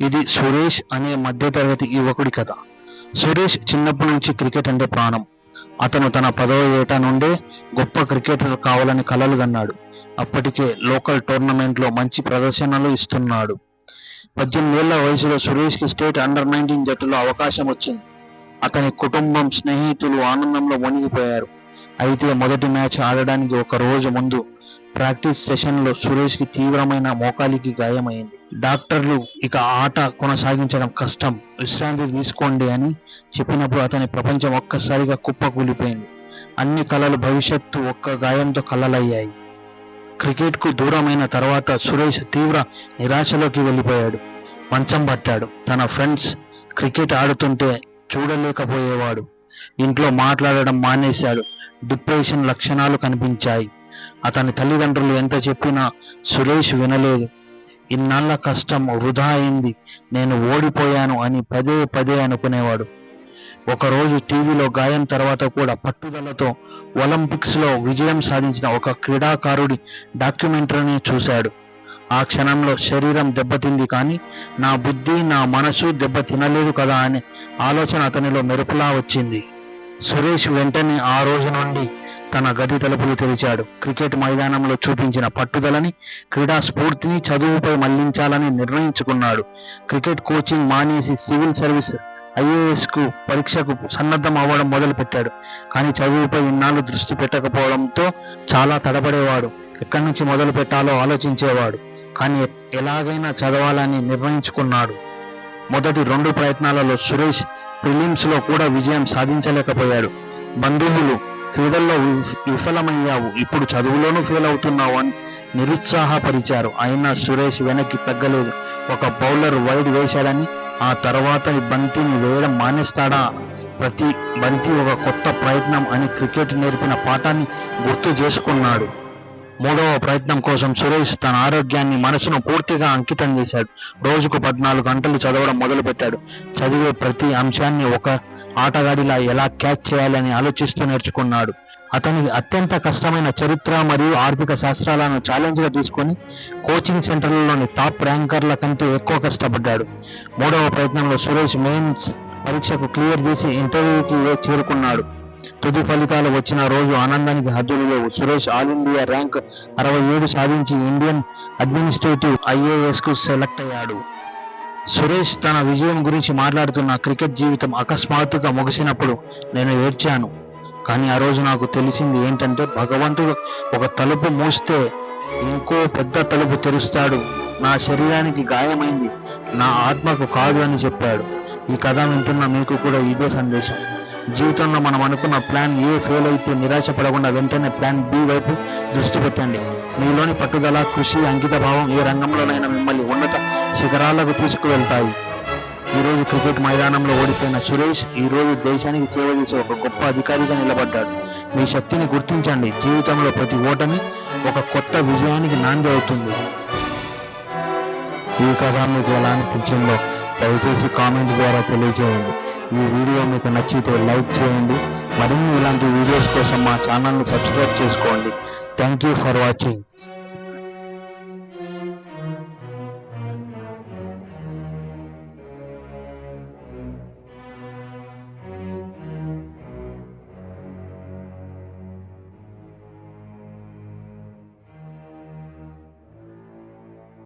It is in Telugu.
ఇది సురేష్ అనే మధ్యతరగతి యువకుడి కథ. సురేష్ చిన్నప్పటి నుంచి క్రికెట్ అంటే ప్రాణం. అతను తన పదవ ఏట నుండే గొప్ప క్రికెటర్ కావాలని కలలు కన్నాడు. అప్పటికే లోకల్ టోర్నమెంట్లో మంచి ప్రదర్శనలు ఇస్తున్నాడు. పద్దెనిమిదేళ్ళ వయసులో సురేష్కి స్టేట్ అండర్ నైన్టీన్ జట్టులో అవకాశం వచ్చింది. అతని కుటుంబం స్నేహితులు ఆనందంలో మునిగిపోయారు. అయితే మొదటి మ్యాచ్ ఆడడానికి ఒక రోజు ముందు ప్రాక్టీస్ సెషన్లో సురేష్కి తీవ్రమైన మోకాలికి గాయమైంది. డాక్టర్లు ఇక ఆట కొనసాగించడం కష్టం. విశ్రాంతి తీసుకోండి అని చెప్పినప్పుడు అతని ప్రపంచం ఒక్కసారిగా కుప్పకూలిపోయింది. అన్ని కళలు భవిష్యత్తు ఒక్క గాయంతో కలలయ్యాయి. క్రికెట్కు దూరమైన తర్వాత సురేష్ తీవ్ర నిరాశలోకి వెళ్ళిపోయాడు. మంచం పట్టాడు. తన ఫ్రెండ్స్ క్రికెట్ ఆడుతుంటే చూడలేకపోయేవాడు. ఇంట్లో మాట్లాడడం మానేశాడు. డిప్రెషన్ లక్షణాలు కనిపించాయి. అతని తల్లిదండ్రులు ఎంత చెప్పినా సురేష్ వినలేదు. ఇన్నాళ్ళ కష్టం వృధా అయింది. నేను ఓడిపోయాను అని పదే పదే అనుకునేవాడు. ఒకరోజు టీవీలో గాయం తర్వాత కూడా పట్టుదలతో ఒలింపిక్స్లో విజయం సాధించిన ఒక క్రీడాకారుడి డాక్యుమెంటరీని చూశాడు. ఆ క్షణంలో శరీరం దెబ్బతింది కానీ నా బుద్ధి నా మనసు దెబ్బ తినలేదు కదా అనే ఆలోచన అతనిలో మెరుపులా వచ్చింది. సురేష్ వెంటనే ఆ రోజు నుండి తన గది తలుపులు తెరిచాడు. క్రికెట్ మైదానంలో చూపించిన పట్టుదలని క్రీడా స్ఫూర్తిని చదువుపై మళ్ళించాలని నిర్ణయించుకున్నాడు. క్రికెట్ కోచింగ్ మానేసి సివిల్ సర్వీస్ ఐఏఎస్కు పరీక్షకు సన్నద్ధం అవ్వడం మొదలుపెట్టాడు. కానీ చదువుపై ఇన్నాళ్ళు దృష్టి పెట్టకపోవడంతో చాలా తడబడేవాడు. ఎక్కడి నుంచి మొదలు పెట్టాలో ఆలోచించేవాడు. కానీ ఎలాగైనా చదవాలని నిర్ణయించుకున్నాడు. మొదటి రెండు ప్రయత్నాలలో సురేష్ ప్రిలిమ్స్లో కూడా విజయం సాధించలేకపోయాడు. బంధువులు క్రీడల్లో విఫలమయ్యావు. ఇప్పుడు చదువులోనూ ఫెయిల్ అవుతున్నావు అని నిరుత్సాహపరిచారు. అయినా సురేష్ వెనక్కి తగ్గలేదు. ఒక బౌలర్ వైడ్ వేశాడని ఆ తర్వాత బంతిని వేయడం మానేస్తాడా? ప్రతి బంతి ఒక కొత్త ప్రయత్నం అని క్రికెట్ నేర్పిన పాఠాన్ని గుర్తు చేసుకున్నాడు. మూడవ ప్రయత్నం కోసం సురేష్ తన ఆరోగ్యాన్ని మనసును పూర్తిగా అంకితం చేశాడు. రోజుకు పద్నాలుగు గంటలు చదవడం మొదలుపెట్టాడు. చదివే ప్రతి అంశాన్ని ఒక ఆటగాడిలా ఎలా క్యాచ్ చేయాలని ఆలోచిస్తూ నేర్చుకున్నాడు. అతనికి అత్యంత కష్టమైన చరిత్ర మరియు ఆర్థిక శాస్త్రాలను ఛాలెంజ్గా తీసుకొని కోచింగ్ సెంటర్లలోని టాప్ ర్యాంకర్ల కంటే ఎక్కువ కష్టపడ్డాడు. మూడవ ప్రయత్నంలో సురేష్ మెయిన్స్ పరీక్షకు క్లియర్ చేసి ఇంటర్వ్యూకి చేరుకున్నాడు. తుది ఫలితాలు వచ్చిన రోజు ఆనందానికి హద్దులు లేవు సురేష్ ఆల్ ఇండియా ర్యాంక్ అరవై ఏడు సాధించి ఇండియన్ అడ్మినిస్ట్రేటివ్ ఐఏఎస్కు సెలెక్ట్ అయ్యాడు. సురేష్ తన విజయం గురించి మాట్లాడుతున్న క్రికెట్ జీవితం అకస్మాత్తుగా ముగిసినప్పుడు నేను ఏడ్చాను. కానీ ఆ రోజు నాకు తెలిసింది ఏంటంటే భగవంతుడు ఒక తలుపు మూస్తే ఇంకో పెద్ద తలుపు తెరుస్తాడు. నా శరీరానికి గాయమైంది. నా ఆత్మకు కాదు అని చెప్పాడు. ఈ కథ వింటున్న మీకు కూడా ఇదే సందేశం. జీవితంలో మనం అనుకున్న ప్లాన్ ఏ ఫెయిల్ అయితే నిరాశ పడకుండా వెంటనే ప్లాన్ బి వైపు దృష్టి పెట్టండి. మీలోని పట్టుదల కృషి అంకిత భావం ఏ రంగంలోనైనా మిమ్మల్ని ఉన్నత శిఖరాలకు తీసుకువెళ్తాయి. ఈ రోజు క్రికెట్ మైదానంలో ఓడిపోయిన సురేష్ ఈ రోజు దేశానికి సేవ చేసే ఒక గొప్ప అధికారిగా నిలబడ్డాడు. మీ శక్తిని గుర్తించండి. జీవితంలో ప్రతి ఓటమి ఒక కొత్త విజయానికి నాంది అవుతుంది. ఈ కథ మీకు ఎలా అనిపించిందో దయచేసి కామెంట్ ద్వారా తెలియజేయండి. ఈ వీడియో మీకు నచ్చితే లైక్ చేయండి. మరిన్ని ఇలాంటి వీడియోస్ కోసం మా ఛానల్ని సబ్స్క్రైబ్ చేసుకోండి. Thank you for watching.